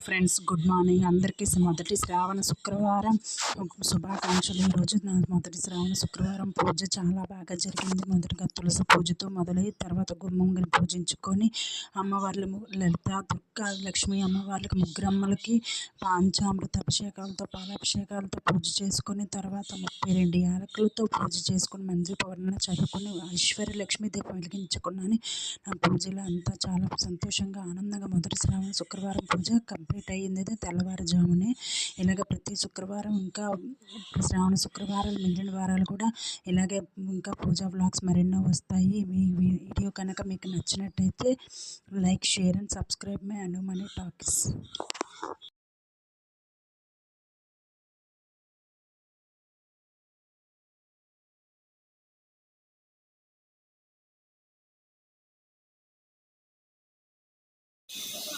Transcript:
Friends good morning అందరికీ మొదటి శ్రావణ శుక్రవారం. శుభాకాంక్షలు. ఈరోజు నా మొదటి శ్రావణ శుక్రవారం. పూజ చాలా బాగా జరిగింది. మొదటిగా తులసి పూజతో మొదలై తర్వాత గుమ్మంగిని పూజించుకొని అమ్మవార్లు లలిత దుర్గా లక్ష్మి అమ్మవార్లకి ముగ్గురమ్మలకి పాంచామృత అభిషేకాలతో పాలాభిషేకాలతో పూజ చేసుకొని తర్వాత ముప్పై రెండు యాలకులతో పూజ చేసుకొని మంచి పౌర్ణ చదువుకొని ఐశ్వర్య లక్ష్మీ దీపం వెలిగించుకున్నాను. నా పూజలో అంతా చాలా సంతోషంగా ఆనందంగా మొదటి శ్రావణ శుక్రవారం పూజ కంప్లీట్ అయ్యింది తెల్లవారుజామునే. ఇలాగ ప్రతి శుక్రవారం ఇంకా శ్రావణ శుక్రవారాలు మిగిలిన వారాలు కూడా ఇలాగే ఇంకా పూజా వ్లాగ్స్ మరెన్నో వస్తాయి. మీ వీడియో కనుక మీకు నచ్చినట్టయితే like share and subscribe my అనుమని talks.